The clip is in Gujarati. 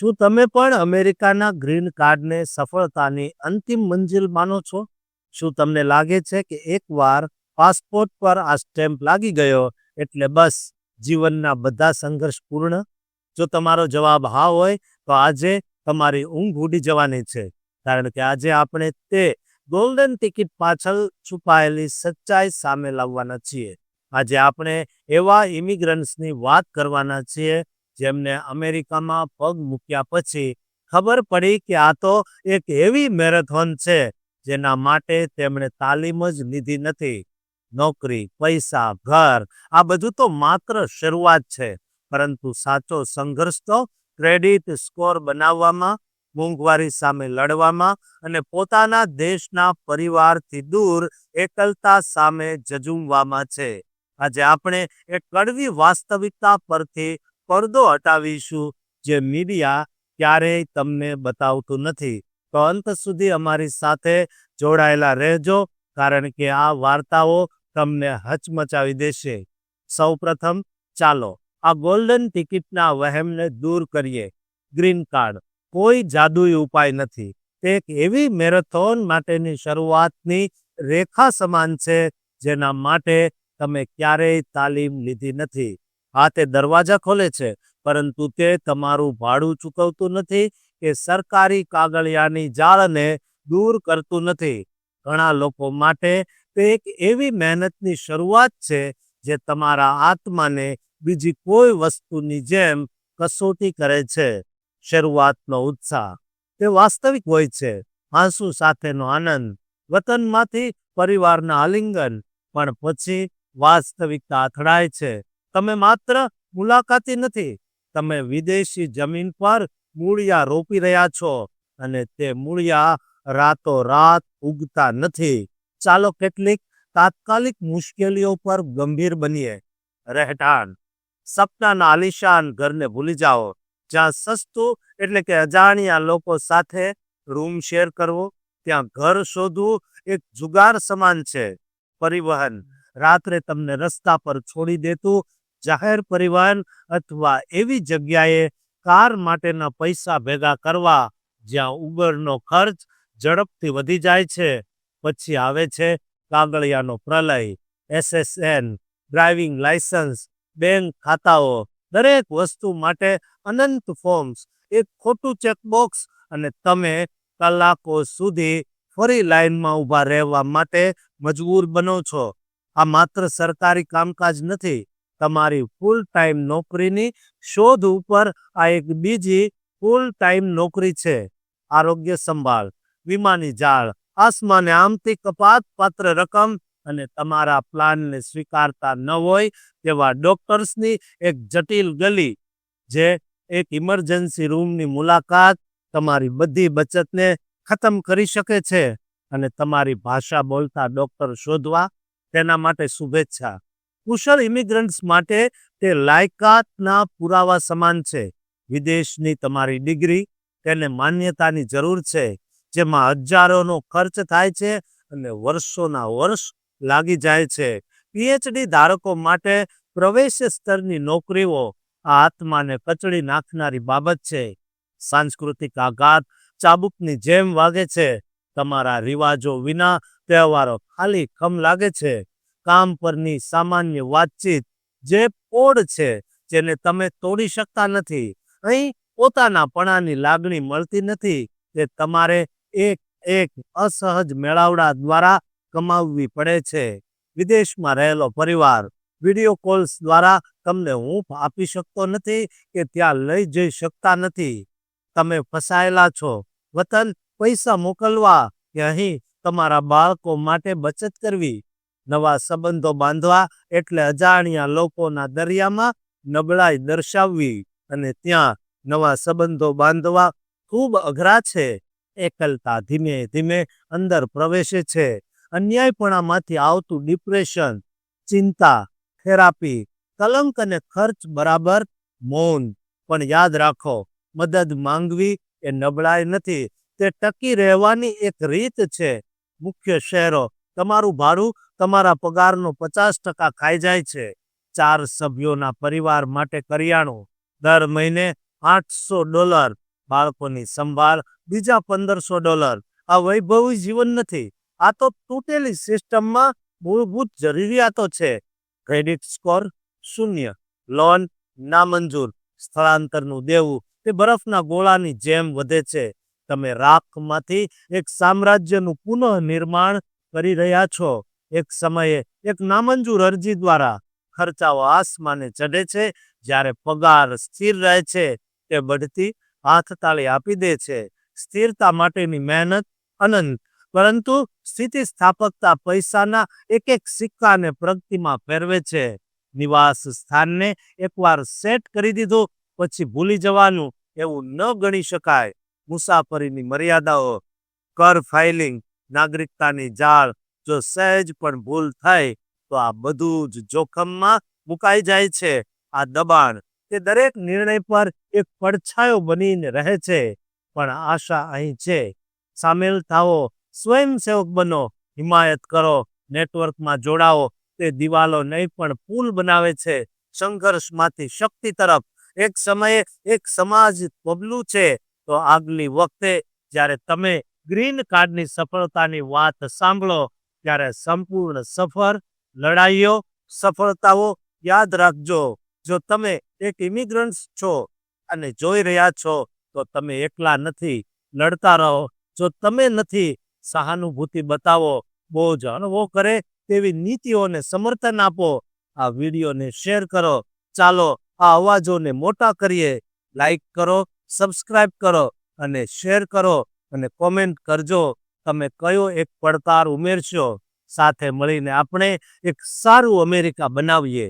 શું તમે પણ અમેરિકાના ગ્રીન કાર્ડને સફળતાની અંતિમ મંજિલ માનો છો? શું તમને લાગે છે કે એકવાર પાસપોર્ટ પર આ સ્ટેમ્પ લાગી ગયો એટલે બસ જીવનના બધા સંઘર્ષ પૂર્ણ? જો તમારો જવાબ હા હોય, તો આજે તમારી ઊંઘ ઉડી જવાની છે, કારણ કે આજે આપણે તે ગોલ્ડન ટિકિટ પાછળ છુપાયેલી સચ્ચાઈ સામે લાવવાના છીએ. આજે આપણે એવા ઇમિગ્રન્ટ્સની વાત કરવાના છીએ જેમને અમેરિકામાં પગ મૂક્યા પછી ખબર પડી કે આ તો એક એવી મેરેથોન છે, જેના માટે તેમણે તાલીમ જ લીધી નથી. નોકરી, પૈસા, ઘર, આ બધું તો માત્ર શરૂઆત છે. પરંતુ સાચો સંઘર્ષ તો ક્રેડિટ સ્કોર બનાવવામાં, મોંઘવારી સામે લડવામાં અને પોતાના દેશના પરિવારથી દૂર એકલતા સામે જજુમવામાં છે. આજે આપણે એક કડવી વાસ્તવિકતા પરથી પડદો હટાવીશું. જે મીડિયા ક્યારેય તમને બતાવતું નથી. તો અંત સુધી અમારી સાથે જોડાયેલા રહેજો, કારણ કે આ વાર્તાઓ તમને હચમચાવી દેશે. સૌપ્રથમ, ચાલો, આ ગોલ્ડન ટિકિટના વહેમને દૂર કરીએ. ગ્રીન કાર્ડ, કોઈ જાદુઈ ઉપાય નથી. તે એક એવી મેરેથોન માટેની શરૂઆતની રેખા સમાન છે, જેના માટે તમે ક્યારેય તાલીમ લીધી નથી. આ તે દરવાજા ખોલે છે, પરંતુ તે તમારું ભાડું ચૂકવતું નથી કે સરકારી કાગળિયાની જાળને દૂર કરતું નથી. ઘણા લોકો માટે તે એક એવી મહેનતની શરૂઆત છે જે તમારા આત્માને બીજી કોઈ વસ્તુની જેમ કસોટી કરે છે. શરૂઆતનો ઉત્સાહ. તે વાસ્તવિક હોય છે. આંસુ સાથેનો આનંદ, વતનમાંથી પરિવારના આલિંગન, પણ પછી વાસ્તવિકતા અથડાય છે. તમે માત્ર મુલાકાતી નથી, તમે વિદેશી જમીન પર મૂળિયા રોપી રહ્યા છો અને તે મૂળિયા રાતો રાત ઉગતા નથી. ચાલો કેટલીક તાત્કાલિક મુશ્કેલીઓ પર ગંભીર બનીએ. રહેઠાણ. સપનાના આલિશાન ઘરને ભૂલી જાઓ, જ્યાં સસ્તું એટલે કે અજાણ્યા લોકો સાથે રૂમ શેર કરવો, ત્યાં ઘર શોધવું એક જુગાર સમાન છે. પરિવહન. રાત્રે તમને રસ્તા પર છોડી દેતું જાહેર પરિવહન અથવા એવી જગ્યાએ કાર માટેના પૈસા ભેગા કરવા જ્યાં ઉબરનો ખર્ચ ઝડપથી વધી જાય છે. પછી આવે છે કાગળિયાનો પ્રલય, એસએસએન, ડ્રાઇવિંગ લાયસન્સ બેંક ખાતાઓ, દરેક વસ્તુ માટે અનંત ફોર્મ્સ, એક ખોટું ચેકબોક્સ અને તમે કલાકો સુધી ફરી લાઈનમાં ઊભા રહેવા માટે મજબૂર બનો છો. આ માત્ર સરકારી કામકાજ નથી તમારી ફૂલ ટાઈમ નોકરીની શોધ ઉપર આ એક બીજી ફૂલ ટાઈમ નોકરી છે. આરોગ્ય સંભાળ, વીમાની જાળ, આસમાને આમથી કપાત પાત્ર રકમ અને તમારા પ્લાનને સ્વીકારતા ન હોય તેવા ડોક્ટર્સની એક જટિલ ગલી જે એક ઇમરજન્સી રૂમની મુલાકાત તમારી બધી બચતને ખતમ કરી શકે છે અને તમારી ભાષા બોલતા ડોક્ટર શોધવા તેના માટે શુભેચ્છા. કુશળ ઇમિગ્રન્ટ્સ માટે તે લાયકાતના પુરાવા સમાન છે. વિદેશની તમારી ડિગ્રી તેને માન્યતાની જરૂર છે, જેમાં હજારોનો ખર્ચ થાય છે અને વર્ષોના વર્ષ લાગી જાય છે. પીએચડી ધારકો માટે પ્રવેશ સ્તરની નોકરીઓ આત્માને કચડી નાખનારી બાબત છે. સાંસ્કૃતિક આઘાત ચાબુકની જેમ વાગે છે. તમારા રિવાજો વિના તહેવારો ખાલી કમ લાગે છે. કામ પરની સામાન્ય વાતચીત જે પોડ છે જેને તમે તોડી શકતા નથી. અહીં પોતાનાપણાની લાગણી મળતી નથી તે તમારે એક એક અસહજ મેળાવડા દ્વારા કમાવવી પડે છે. વિદેશમાં રહેલો પરિવાર વીડિયો કોલ્સ દ્વારા તમને હૂંફ આપી શકતો નથી કે ત્યાં લઈ જઈ શકતા નથી. તમે ફસાયેલા છો. વતન પૈસા મોકલવા કે અહીં તમારા બાળકો માટે બચત કરવી. નવા સંબંધો બાંધવા એટલે અજાણ્યા લોકોના દરિયામાં નબળાઈ દર્શાવવી અને ત્યાં નવા સંબંધો બાંધવા ખૂબ અઘરા છે. એકલતા ધીમે ધીમે અંદર પ્રવેશે છે. અન્યાયપણામાંથી આવતું ડિપ્રેશન, ચિંતા, થેરાપી, કલંક અને ખર્ચ બરાબર મૌન. પણ યાદ રાખો, મદદ માંગવી એ નબળાઈ નથી, તે ટકી રહેવાની એક રીત છે. મુખ્ય શહેરો તમારું ભાડું તમારા પગારનો પચાસ ટકા ખાઈ જાય છે. ચાર સભ્યોના પરિવાર માટે કરિયાણું, દર મહિને આઠસો ડોલર, બાળકોની સંભાળ બીજા પંદરસો ડોલર. આ વૈભવી જીવન નથી. આ તો તૂટેલી સિસ્ટમમાં મૂળભૂત જરૂરિયાતો છે. ક્રેડિટ સ્કોર શૂન્ય. લોન નામંજૂર. સ્થળાંતરનું દેવું તે બરફના ગોળાની જેમ વધે છે. તમે રાખમાંથી એક સામ્રાજ્યનું પુનઃ નિર્માણ કરી રહ્યા છો. એક સમયે એક નામંજૂર અરજી દ્વારા ખર્ચાઓ આસમાને ચઢે છે. જ્યારે પગાર સ્થિર રહે છે, તે બઢતી હાથતાળી આપી દે છે. સ્થિરતા માટેની મહેનત અનંત. પરંતુ સ્થિતિસ્થાપકતા પૈસાના એક એક સિક્કાને પ્રગતિમાં ફેરવે છે. નિવાસ સ્થાનને એકવાર સેટ કરી દીધું, પછી ભૂલી જવાનું એવું ન ગણી શકાય. મુસાફરીની મર્યાદાઓ. કર ફાઇલિંગ. નાગરિકતાની જાળ જો સહેજ પણ ભૂલ થાય તો આ બધું જ જોખમમાં મુકાઈ જાય છે. આ દબાણ તે દરેક નિર્ણય પર એક પડછાયો બનીને રહે છે. પણ આશા અહીં છે. સામેલ થાઓ, સ્વયંસેવક બનો, હિમાયત કરો, નેટવર્કમાં જોડાઓ. તે દિવાલો નહીં, પણ પુલ બનાવે છે. સંઘર્ષમાંથી શક્તિ તરફ. એક સમયે એક સમાજ પગલું છે. તો આગલી વખતે જ્યારે તમે ગ્રીન કાર્ડની સફળતાની વાત સાંભળો ત્યારે સંપૂર્ણ સફર લડાઈઓ, સફળતાઓ યાદ રાખજો. જો તમે એક ઇમિગ્રન્ટ છો અને જોઈ રહ્યા છો, તો તમે એકલા નથી લડતા રહો. જો તમે નથી સહાનુભૂતિ બતાવો, બોજ અનુભવ કરે તેવી નીતિઓને સમર્થન આપો, આ વિડીયોને શેર કરો. ચાલો આ અવાજોને મોટા કરીએ. લાઈક કરો, સબસ્ક્રાઇબ કરો અને શેર કરો. અને કોમેન્ટ કરજો તમે કયો એક પડકાર ઉમેરશો સાથે મળીને આપણે એક સારું અમેરિકા બનાવીએ.